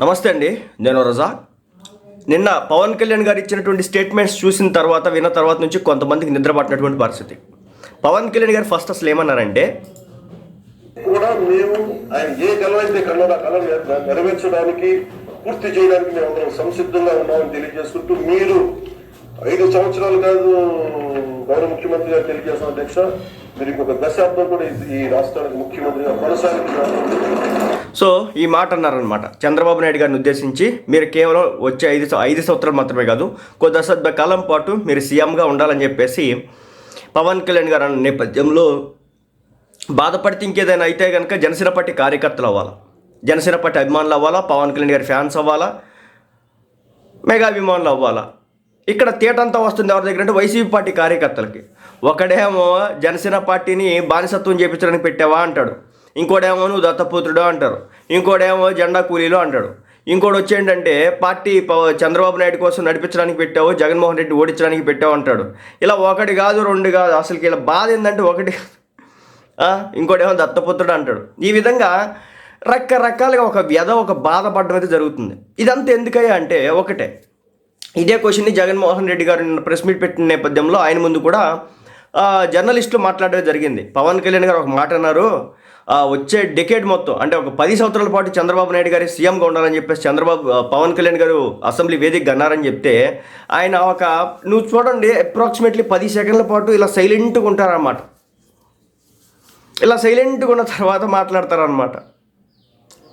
నమస్తే అండి నేను రజా నిన్న పవన్ కళ్యాణ్ గారు ఇచ్చినటువంటి స్టేట్మెంట్స్ చూసిన తర్వాత విన్న తర్వాత నుంచి కొంతమందికి నిద్ర పట్టినటువంటి పరిస్థితి. పవన్ కళ్యాణ్ గారు ఫస్ట్ అసలు ఏమన్నారంటే కూడా మేము ఆయన ఏ కళ అయితే కన్నారో కళ నెరవేర్చడానికి పూర్తి చేయడానికి మేము అందరం సంసిద్ధంగా ఉన్నామని తెలియజేసుకుంటూ మీరు ఐదు సంవత్సరాలు కాదు గౌరవ ముఖ్యమంత్రి గారు తెలియజేసిన అధ్యక్ష మీరు ఇంకొక దశాబ్దం కూడా ఈ- ఈ రాష్ట్రానికి ముఖ్యమంత్రిగా కొనసాగించాలని సో ఈ మాట అన్నారనమాట చంద్రబాబు నాయుడు గారిని ఉద్దేశించి మీరు కేవలం వచ్చే ఐదు ఐదు సంవత్సరాలు మాత్రమే కాదు కొద్ది దశాబ్ద కాలం పాటు మీరు సీఎంగా ఉండాలని చెప్పేసి పవన్ కళ్యాణ్ గారు అన్న నేపథ్యంలో బాధపడితే ఇంకేదైనా అయితే కనుక జనసేన పార్టీ కార్యకర్తలు అవ్వాలా? జనసేన పార్టీ అభిమానులు అవ్వాలా? పవన్ కళ్యాణ్ గారి ఫ్యాన్స్ అవ్వాలా? మెగా అభిమానులు అవ్వాలా? ఇక్కడ తేటంతా వస్తుంది ఎవరి దగ్గర అంటే వైసీపీ పార్టీ కార్యకర్తలకి. ఒకడేమో జనసేన పార్టీని బానిసత్వం చేపించడానికి పెట్టావా అంటాడు. ఇంకోడేమో నువ్వు దత్తపుత్రుడు అంటారు. ఇంకోడేమో జెండా కూలీలు అంటాడు. ఇంకోటి వచ్చేంటంటే పార్టీ చంద్రబాబు నాయుడు కోసం నడిపించడానికి పెట్టావు జగన్మోహన్ రెడ్డి ఓడించడానికి పెట్టావు అంటాడు. ఇలా ఒకటి కాదు రెండు కాదు అసలుకి ఇలా బాధ ఏంటంటే ఒకటి ఇంకోటేమో దత్తపుత్రుడు అంటాడు. ఈ విధంగా రకరకాలుగా ఒక వ్యధ ఒక బాధపడడం అయితే జరుగుతుంది. ఇదంతా ఎందుకయ్యా అంటే ఒకటే. ఇదే క్వశ్చన్ని జగన్మోహన్ రెడ్డి గారు ప్రెస్ మీట్ పెట్టిన నేపథ్యంలో ఆయన ముందు కూడా జర్నలిస్టులు మాట్లాడడం జరిగింది. పవన్ కళ్యాణ్ గారు ఒక మాట అన్నారు. వచ్చే డెకేడ్ మొత్తం అంటే ఒక పది సంవత్సరాల పాటు చంద్రబాబు నాయుడు గారి సీఎంగా ఉండాలని చెప్పేసి చంద్రబాబు పవన్ కళ్యాణ్ గారు అసెంబ్లీ వేదికగా అన్నారని చెప్తే ఆయన ఒక నువ్వు చూడండి అప్రాక్సిమేట్లీ పది సెకండ్ల పాటు ఇలా సైలెంట్గా ఉంటారన్నమాట. ఇలా సైలెంట్గా ఉన్న తర్వాత మాట్లాడతారనమాట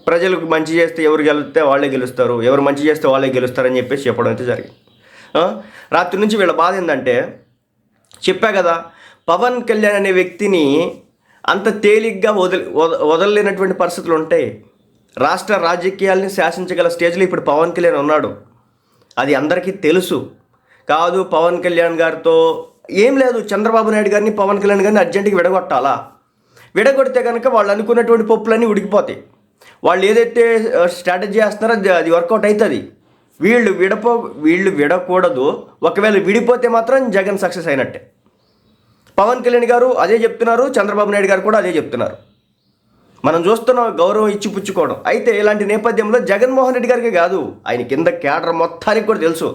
ప్రజలకు మంచి చేస్తే ఎవరు గెలిస్తే వాళ్ళే గెలుస్తారు ఎవరు మంచి చేస్తే వాళ్ళే గెలుస్తారని చెప్పేసి చెప్పడం అయితే జరిగింది. రాత్రి నుంచి వీళ్ళ బాధ ఏంటంటే చెప్పా కదా పవన్ కళ్యాణ్ అనే వ్యక్తిని అంత తేలిగ్గా వదిలి వద వదలలేనటువంటి పరిస్థితులు ఉంటాయి రాష్ట్ర రాజకీయాల్ని శాసించగల స్టేజ్లో ఇప్పుడు పవన్ కళ్యాణ్ ఉన్నాడు. అది అందరికీ తెలుసు. కాదు పవన్ కళ్యాణ్ గారితో ఏం లేదు. చంద్రబాబు నాయుడు గారిని పవన్ కళ్యాణ్ గారిని అర్జెంటుగా విడగొట్టాలా? విడగొడితే కనుక వాళ్ళు అనుకున్నటువంటి పప్పులన్నీ ఉడికిపోతాయి. వాళ్ళు ఏదైతే స్ట్రాటజీ చేస్తున్నారో అది వర్కౌట్ అవుతుంది వీళ్ళు విడపో వీళ్ళు విడకూడదు. ఒకవేళ విడిపోతే మాత్రం జగన్ సక్సెస్ అయినట్టే. పవన్ కళ్యాణ్ గారు అదే చెప్తున్నారు చంద్రబాబు నాయుడు గారు కూడా అదే చెప్తున్నారు. మనం చూస్తున్నాం గౌరవం ఇచ్చి పుచ్చుకోవడం అయితే ఇలాంటి నేపథ్యంలో జగన్మోహన్ రెడ్డి గారికి కాదు ఆయన కింద కేడర్ మొత్తానికి కూడా తెలుసు.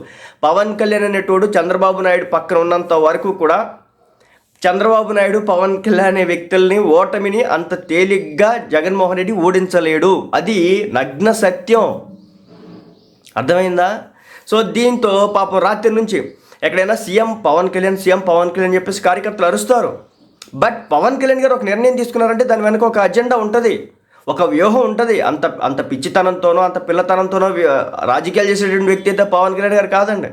పవన్ కళ్యాణ్ అనేటోడు చంద్రబాబు నాయుడు పక్కన ఉన్నంత వరకు కూడా చంద్రబాబు నాయుడు పవన్ కళ్యాణ్ అనే వ్యక్తుల్ని ఓటమిని అంత తేలిగ్గా జగన్మోహన్ రెడ్డి ఓడించలేడు అది నగ్న సత్యం. అర్థమైందా? సో దీంతో పాపం రాత్రి నుంచి ఎక్కడైనా సీఎం పవన్ కళ్యాణ్ సీఎం పవన్ కళ్యాణ్ చెప్పేసి కార్యకర్తలు అరుస్తారు. బట్ పవన్ కళ్యాణ్ గారు ఒక నిర్ణయం తీసుకున్నారంటే దాని వెనక ఒక అజెండా ఉంటుంది. ఒక వ్యూహం ఉంటుంది. అంత అంత పిచ్చితనంతోనో అంత పిల్లతనంతోనో రాజకీయాలు చేసేటువంటి వ్యక్తి అయితే పవన్ కళ్యాణ్ గారు కాదండి.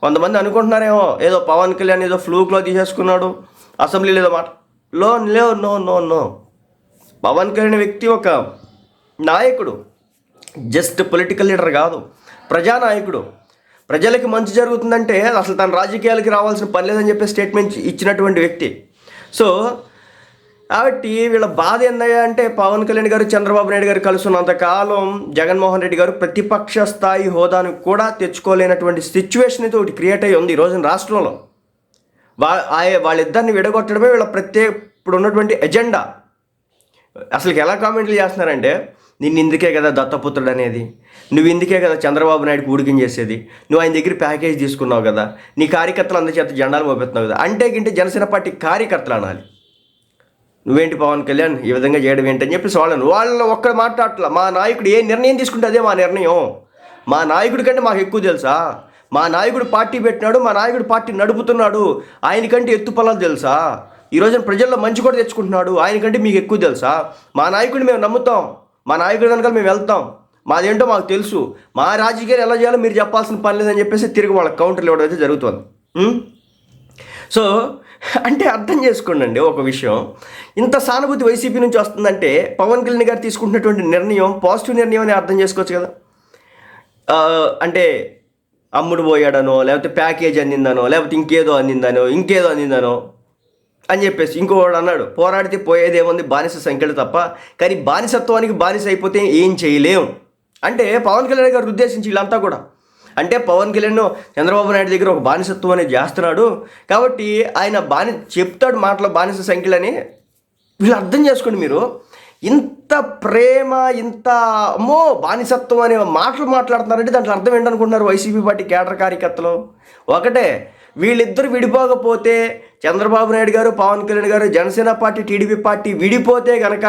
కొంతమంది అనుకుంటున్నారేమో ఏదో పవన్ కళ్యాణ్ ఏదో ఫ్లూక్లో తీసేసుకున్నాడు అసెంబ్లీలో ఏదో మాట. లో లే no no no. Pawan Kalyan వ్యక్తి ఒక నాయకుడు. జస్ట్ పొలిటికల్ లీడర్ కాదు. ప్రజానాయకుడు. ప్రజలకి మంచి జరుగుతుందంటే అసలు తన రాజకీయాలకి రావాల్సిన పని లేదని చెప్పి స్టేట్మెంట్ ఇచ్చినటువంటి వ్యక్తి. సో కాబట్టి వీళ్ళ బాధ ఏందయ్యా అంటే పవన్ కళ్యాణ్ గారు చంద్రబాబు నాయుడు గారు కలుసున్నంత కాలం జగన్మోహన్ రెడ్డి గారు ప్రతిపక్ష స్థాయి హోదాను కూడా తెచ్చుకోలేనటువంటి సిచ్యువేషన్ అయితే ఒకటి క్రియేట్ అయ్యి ఉంది ఈ రోజున రాష్ట్రంలో. వా వాళ్ళిద్దరిని విడగొట్టడమే వీళ్ళ ప్రత్యేక ఇప్పుడు ఉన్నటువంటి ఎజెండా అసలు ఎలా కామెంట్లు చేస్తున్నారంటే నిన్ను ఇందుకే కదా దత్తపుత్రుడు అనేది. నువ్వు ఇందుకే కదా చంద్రబాబు నాయుడుకి ఊడికిం చేసేది నువ్వు ఆయన దగ్గర ప్యాకేజ్ తీసుకున్నావు కదా. నీ కార్యకర్తలు అందరి చేత జెండాలు మోపెత్తున్నావు కదా. అంటే గింటే జనసేన పార్టీ కార్యకర్తలు అనాలి. నువ్వేంటి పవన్ కళ్యాణ్? ఈ విధంగా చేయడం ఏంటి అని చెప్పేసి వాళ్ళని వాళ్ళని ఒక్కడ మాట్లాడట్లా. మా నాయకుడు ఏ నిర్ణయం తీసుకుంటే అదే మా నిర్ణయం. మా నాయకుడి కంటే మాకు ఎక్కువ తెలుసా? మా నాయకుడు పార్టీ పెట్టినాడు మా నాయకుడు పార్టీ నడుపుతున్నాడు. ఆయనకంటే ఎత్తు పొలాలు తెలుసా? ఈరోజు ప్రజల్లో మంచి కూడా తెచ్చుకుంటున్నాడు. ఆయనకంటే మీకు ఎక్కువ తెలుసా? మా నాయకుడిని మేము నమ్ముతాం. మా నాయకుడు కనుక మేము వెళ్తాం. మాదేంటో మాకు తెలుసు. మా రాజకీయాలు ఎలా చేయాలో మీరు చెప్పాల్సిన పని లేదని చెప్పేసి తిరిగి వాళ్ళకి కౌంటర్లు ఇవ్వడం అయితే జరుగుతుంది. సో అంటే అర్థం చేసుకోండి ఒక విషయం. ఇంత సానుభూతి వైసీపీ నుంచి వస్తుందంటే పవన్ కళ్యాణ్ గారు తీసుకుంటున్నటువంటి నిర్ణయం పాజిటివ్ నిర్ణయం అని అర్థం చేసుకోవచ్చు కదా. అంటే అమ్ముడు పోయాడనో లేకపోతే ప్యాకేజ్ అందిందనో లేకపోతే ఇంకేదో అందిందనో ఇంకేదో అందిందనో అని చెప్పేసి ఇంకోవాడు అన్నాడు పోరాడితే పోయేదేముంది బానిస సంఖ్యలు తప్ప కానీ బానిసత్వానికి బానిస అయిపోతే ఏం చేయలేం. అంటే పవన్ కళ్యాణ్ గారు ఉద్దేశించి వీళ్ళంతా కూడా. అంటే పవన్ కళ్యాణ్ చంద్రబాబు నాయుడు దగ్గర ఒక బానిసత్వం అనేది చేస్తున్నాడు కాబట్టి ఆయన బాని చెప్తాడు మాటలో బానిస సంఖ్యలని. వీళ్ళు అర్థం చేసుకోండి మీరు. ఇంత ప్రేమ ఇంత అమ్మో బానిసత్వం అనే మాటలు మాట్లాడుతున్నారంటే దాంట్లో అర్థం ఏంటనుకుంటున్నారు వైసీపీ పార్టీ కేడర్ కార్యకర్తలు? ఒకటే వీళ్ళిద్దరు విడిపోకపోతే చంద్రబాబు నాయుడు గారు పవన్ కళ్యాణ్ గారు జనసేన పార్టీ టీడీపీ పార్టీ విడిపోతే గనక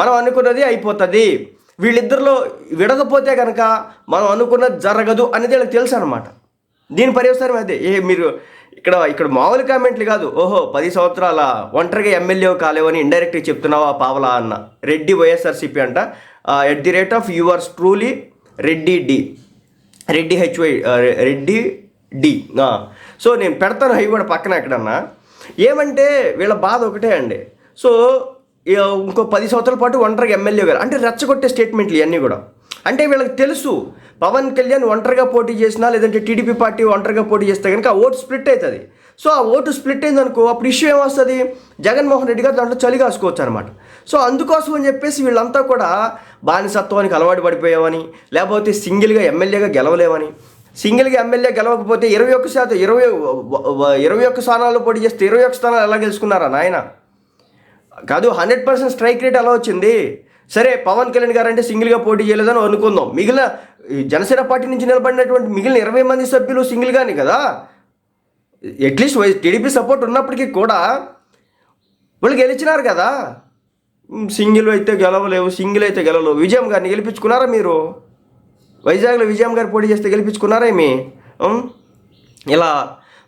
మనం అనుకున్నది అయిపోతుంది. వీళ్ళిద్దరిలో విడకపోతే కనుక మనం అనుకున్నది జరగదు అనేది వీళ్ళకి తెలుసు అనమాట దీని పర్యవసానం అదే. ఏ మీరు ఇక్కడ ఇక్కడ మామూలు కామెంట్లు కాదు. ఓహో పది సంవత్సరాల ఒంటరిగా ఎమ్మెల్యే కాలేవని ఇండైరెక్ట్గా చెప్తున్నావా పావలా అన్న. రెడ్డి వైఎస్ఆర్సీపీ అంట. At the rate of yours truly Reddy D Reddy HY Reddy D so నేను పెడతాను అవి కూడా పక్కన ఎక్కడన్నా. ఏమంటే వీళ్ళ బాధ ఒకటే అండి. సో ఇంకో పది సంవత్సరాల పాటు ఒంటరిగా ఎమ్మెల్యే గారు అంటే రెచ్చగొట్టే స్టేట్మెంట్లు ఇవన్నీ కూడా. అంటే వీళ్ళకి తెలుసు పవన్ కళ్యాణ్ ఒంటరిగా పోటీ చేసినా లేదంటే టీడీపీ పార్టీ ఒంటరిగా పోటీ చేస్తే కనుక ఆ ఓటు స్ప్లిట్ అవుతుంది. సో ఆ ఓటు స్ప్లిట్ అయింది అనుకో అప్పుడు ఇష్యూ ఏమొస్తుంది? జగన్మోహన్ రెడ్డి గారు దాంట్లో చలి కాసుకోవచ్చు అనమాట సో అందుకోసం అని చెప్పేసి వీళ్ళంతా కూడా బానిసత్వానికి అలవాటు పడిపోయామని లేకపోతే సింగిల్గా ఎమ్మెల్యేగా గెలవలేమని సింగిల్గా ఎమ్మెల్యే గెలవకపోతే ఇరవై ఒక్క శాతం ఇరవై ఇరవై ఒక్క స్థానాల్లో పోటీ చేస్తే ఇరవై ఒక్క స్థానాలు ఎలా గెలుచుకున్నారా నాయన? కాదు హండ్రెడ్ పర్సెంట్ స్ట్రైక్ రేట్ ఎలా వచ్చింది? సరే పవన్ కళ్యాణ్ గారు అంటే సింగిల్గా పోటీ చేయలేదని అనుకుందాం. మిగిలిన జనసేన పార్టీ నుంచి నిలబడినటువంటి మిగిలిన ఇరవై మంది సభ్యులు సింగిల్గానే కదా? అట్లీస్ట్ టీడీపీ సపోర్ట్ ఉన్నప్పటికీ కూడా వాళ్ళు గెలిచినారు కదా? సింగిల్ అయితే గెలవలేవు సింగిల్ అయితే గెలవలేవు. విజయం గారిని గెలిపించుకున్నారా మీరు? వైజాగ్లో విజయం గారు పోటీ చేస్తే గెలిపించుకున్నారేమి ఇలా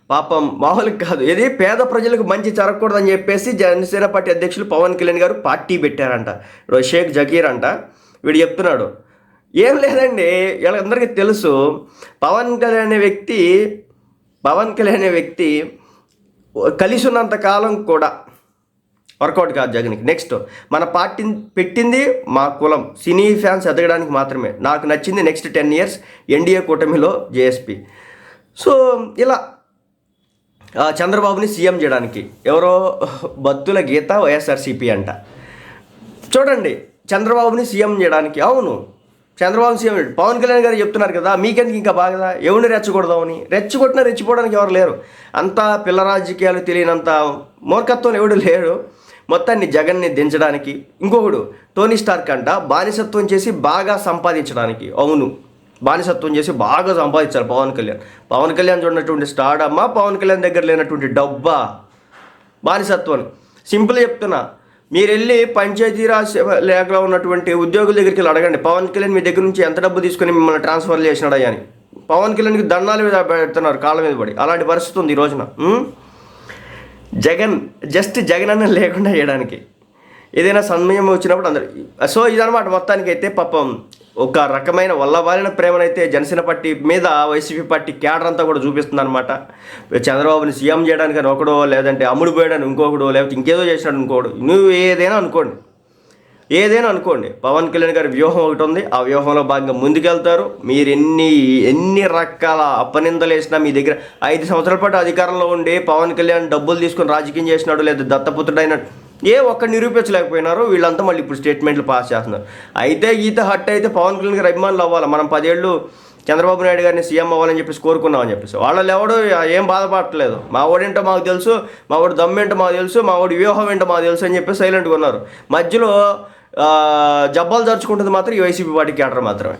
పాపం మామూలుగా కాదు. ఇది పేద ప్రజలకు మంచి జరగకూడదని చెప్పేసి జనసేన పార్టీ అధ్యక్షులు పవన్ కళ్యాణ్ గారు పార్టీ పెట్టారంట. ఇప్పుడు షేక్ జకీర్ అంట. వీడు చెప్తున్నాడు. ఏం లేదండి. వీళ్ళందరికీ తెలుసు. పవన్ కళ్యాణ్ అనే వ్యక్తి పవన్ కళ్యాణ్ అనే వ్యక్తి కలిసి ఉన్నంత కాలం కూడా వర్కౌట్ కాదు జగన్కి. నెక్స్ట్ మన పార్టీ పెట్టింది మా కులం. సినీ ఫ్యాన్స్ ఎదగడానికి మాత్రమే. నాకు నచ్చింది నెక్స్ట్ టెన్ ఇయర్స్ ఎన్డీఏ కూటమిలో జేఎస్పి. సో ఇలా ఆ, చంద్రబాబుని సీఎం చేయడానికి. ఎవరో బత్తుల గీత వైఎస్ఆర్సీపీ అంట. చూడండి చంద్రబాబుని సీఎం చేయడానికి. అవును చంద్రబాబు సీఎం పవన్ కళ్యాణ్ గారు చెప్తున్నారు కదా మీకెందుకు ఇంకా బాగా? ఎవరిని రెచ్చగొడదామని? రెచ్చగొట్టినా రెచ్చిపోవడానికి ఎవరు లేరు. అంతా పిల్ల రాజకీయాలు తెలియనంత మూర్ఖత్వం ఎవడు లేడు. మొత్తాన్ని జగన్ని దించడానికి. ఇంకొకడు టోనీ స్టార్క్ అంట బానిసత్వం చేసి బాగా సంపాదించడానికి. అవును బానిసత్వం చేసి బాగా సంపాదించారు పవన్ కళ్యాణ్. పవన్ కళ్యాణ్ చూడనటువంటి స్టార్ అమ్మా పవన్ కళ్యాణ్ దగ్గర లేనటువంటి డబ్బా. బానిసత్వం. సింపుల్ చెప్తున్నా మీరు వెళ్ళి పంచాయతీరాజ్ లేఖలో ఉన్నటువంటి ఉద్యోగుల దగ్గరికి వెళ్ళి అడగండి. పవన్ కళ్యాణ్ మీ దగ్గర నుంచి ఎంత డబ్బు తీసుకొని మిమ్మల్ని ట్రాన్స్ఫర్ చేసినాడా అని. పవన్ కళ్యాణ్కి దండాల మీద పెడుతున్నారు కాళ్ళ మీద పడి. అలాంటి పరిస్థితి ఉంది ఈ రోజున. జగన్ జస్ట్ జగన్ అన్న లేకుండా చేయడానికి. ఏదైనా సమయం వచ్చినప్పుడు అందరు సో ఇదనమాట మొత్తానికి అయితే పాపం ఒక రకమైన వల్లవాలిన ప్రేమనైతే జనసేన పార్టీ మీద వైసీపీ పార్టీ క్యాడర్ అంతా కూడా చూపిస్తుంది అనమాట చంద్రబాబుని సీఎం చేయడానికి అని ఒకడో లేదంటే అమ్ముడు పోయడానికి ఇంకొకడో లేకపోతే ఇంకేదో చేసినాడు ఇంకోడు. నువ్వు ఏదైనా అనుకోండి. ఏదైనా అనుకోండి పవన్ కళ్యాణ్ గారి వ్యూహం ఒకటి ఉంది. ఆ వ్యూహంలో భాగంగా ముందుకెళ్తారు. మీరు ఎన్ని ఎన్ని రకాల అపనిందలు వేసినా మీ దగ్గర ఐదు సంవత్సరాల పాటు అధికారంలో ఉండి పవన్ కళ్యాణ్ డబ్బులు తీసుకొని రాజకీయం చేసినాడు లేదా దత్తపుత్రుడైన ఏ ఒక్క నిరూపించలేకపోయినారు. వీళ్ళంతా మళ్ళీ ఇప్పుడు స్టేట్మెంట్లు పాస్ చేస్తున్నారు. అయితే ఈత హట్ అయితే పవన్ కళ్యాణ్ గారి అభిమానులు అవ్వాలి. మనం పదేళ్ళు చంద్రబాబు నాయుడు గారిని సీఎం అవ్వాలని చెప్పేసి కోరుకున్నామని చెప్పేసి. వాళ్ళు ఎవడు ఏం బాధపడట్లేదు. మా వాడేంటో మాకు తెలుసు మా వాడు దమ్మేంటో మాకు తెలుసు మా వాడి వ్యూహం ఏంటో మాకు తెలుసు అని చెప్పి సైలెంట్గా ఉన్నారు. మధ్యలో జబ్బాలు జరుచుకుంటుంది మాత్రం ఈ వైసీపీ పార్టీ కేటర్ మాత్రమే.